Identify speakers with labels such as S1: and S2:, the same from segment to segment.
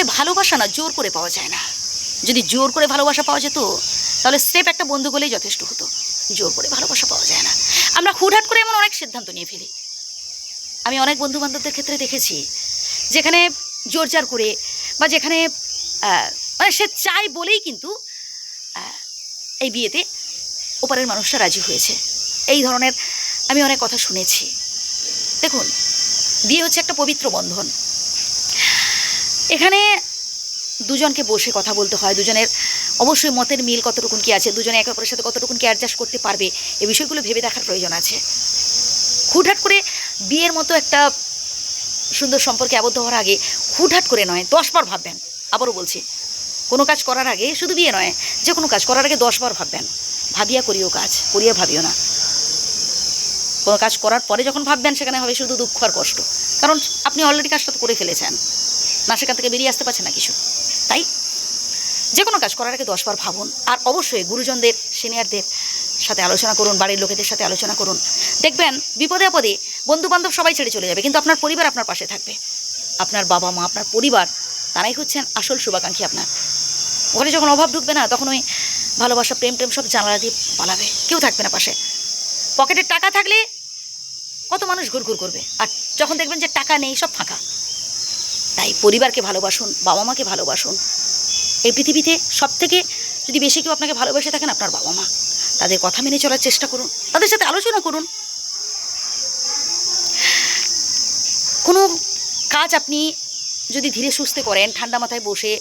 S1: আসলে ভালোবাসা না জোর করে পাওয়া যায় না। যদি জোর করে ভালোবাসা পাওয়া যেত, তাহলে স্রেফ একটা বন্ধু বলেই যথেষ্ট হতো। জোর করে ভালোবাসা পাওয়া যায় না। আমরা হুটহাট করে এমন অনেক সিদ্ধান্ত নিয়ে ফেলি। আমি অনেক বন্ধু বান্ধবদের ক্ষেত্রে দেখেছি, যেখানে জোর জার করে বা যেখানে মানে সে চাই বলেই কিন্তু এই বিয়েতে ওপারের মানুষটা রাজি হয়েছে। এই ধরনের আমি অনেক কথা শুনেছি। দেখুন, বিয়ে হচ্ছে একটা পবিত্র বন্ধন। এখানে দুজনকে বসে কথা বলতে হয়, দুজনের অবশ্যই মতের মিল কতটুকুন কি আছে, দুজনে একে অপরের সাথে কতটুকুন কি অ্যাডজাস্ট করতে পারবে, এই বিষয়গুলো ভেবে দেখার প্রয়োজন আছে। হুটহাট করে বিয়ের মতো একটা সুন্দর সম্পর্কে আবদ্ধ হওয়ার আগে হুটহাট করে নয় দশবার ভাববেন, আবারও বলছি, কোনো কাজ করার আগে শুধু বিয়ে নয়, যে কোনো কাজ করার আগে দশবার ভাববেন, ভাবিয়া করিও কাজ, করিয়া ভাবিও না। কোনো কাজ করার পরে যখন ভাববেন, সেখানে হবে শুধু দুঃখ আর কষ্ট, কারণ আপনি অলরেডি কাজটা তো করে ফেলেছেন। না সেখান থেকে বেরিয়ে আসতে পারছে না কিছু। তাই যে কোনো কাজ করার আগে দশবার ভাবুন। আর অবশ্যই গুরুজনদের, সিনিয়রদের সাথে আলোচনা করুন, বাড়ির লোকেদের সাথে আলোচনা করুন। দেখবেন বিপদে আপদে বন্ধু বান্ধব সবাই ছেড়ে চলে যাবে, কিন্তু আপনার পরিবার আপনার পাশে থাকবে। আপনার বাবা মা, আপনার পরিবার, তারাই হচ্ছেন আসল শুভাকাঙ্ক্ষী আপনার। ঘরে যখন অভাব ঢুকবে না, তখন ওই ভালোবাসা, প্রেম, টেম সব জানালা দিয়ে পালাবে। কেউ থাকবে না পাশে। পকেটে টাকা থাকলে কত মানুষ ঘুরঘুর করবে। আর যখন দেখবেন যে টাকা নেই, সব ফাঁকা। তাই পরিবারকে ভালোবাসুন বাবা মাকে ভালোবাসুন। এই পৃথিবীতে সব থেকে যদি বেশি কেউ আপনাকে ভালোবেসে থাকেন, আপনার বাবা মা তাদের কথা মেনে চলার চেষ্টা করুন, তাদের সাথে আলোচনা করুন। কোনো কাজ আপনি যদি ধীরে সুস্থে করেন, ঠান্ডা মাথায় বসে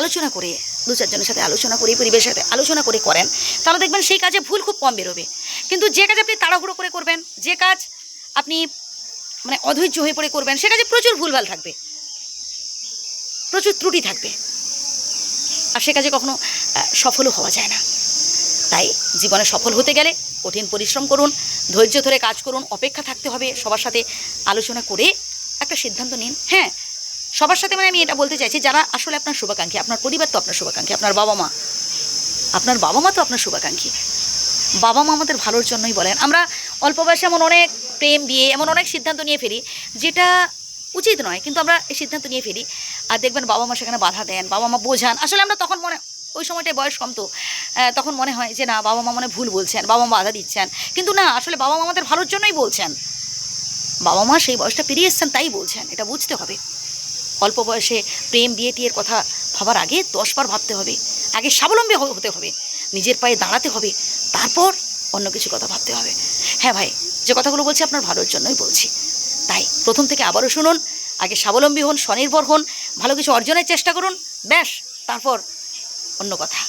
S1: আলোচনা করে, দু চারজনের সাথে আলোচনা করে, পরিবেশের সাথে আলোচনা করে করেন, তাহলে দেখবেন সেই কাজে ভুল খুব কম বেরোবে। কিন্তু যে কাজ আপনি তাড়াহুড়ো করে করবেন, যে কাজ আপনি মানে অধৈর্য হয়ে পড়ে করবেন, সে কাজে প্রচুর ভুলভাল থাকবে। প্রচুর ত্রুটি থাকবে। আর সে কাজে কখনো সফলও হওয়া যায় না। তাই জীবনে সফল হতে গেলে কঠিন পরিশ্রম করুন, ধৈর্য ধরে কাজ করুন, অপেক্ষা থাকতে হবে, সবার সাথে আলোচনা করে একটা সিদ্ধান্ত নিন। হ্যাঁ সবার সাথে মানে আমি এটা বলতে চাইছি, যারা আসলে আপনার শুভাকাঙ্ক্ষী, আপনার পরিবার তো আপনার শুভাকাঙ্ক্ষী, আপনার বাবা মা, আপনার বাবা মা তো আপনার শুভাকাঙ্ক্ষী। বাবা মা আমাদের ভালোর জন্যই বলেন। আমরা অল্প বয়সে এমন অনেক প্রেম বিয়ে এমন অনেক সিদ্ধান্ত নিয়ে ফেলি, যেটা উচিত নয়, কিন্তু আমরা এই সিদ্ধান্ত নিয়ে ফেলি। আর দেখবেন বাবা মা সেখানে বাধা দেন, বাবা মা বোঝান। আসলে আমরা তখন মনে, ওই সময়টায় বয়স কম তো তখন মনে হয় যে না, বাবা মা মনে ভুল বলছেন, বাবা মা বাধা দিচ্ছেন। কিন্তু না, আসলে বাবা মা আমাদের ভালোর জন্যই বলছেন। বাবা মা সেই বয়সটা পেরিয়ে এসছেন, তাই বলছেন, এটা বুঝতে হবে। অল্প বয়সে প্রেম, বিয়ে, টিয়ের কথা ভাবার আগে দশবার ভাবতে হবে, আগে স্বাবলম্বী হতে হবে, নিজের পায়ে দাঁড়াতে হবে, তারপর অন্য কিছু কথা ভাবতে হবে। হ্যাঁ ভাই, যে কথাগুলো বলছি আপনার ভালোর জন্যই বলছি। তাই, প্রথম থেকে আবারও শুনুন আগে স্বাবলম্বী হন স্বনির্ভর হন ভালো কিছু অর্জনের চেষ্টা করুন ব্যাস তারপর অন্য কথা।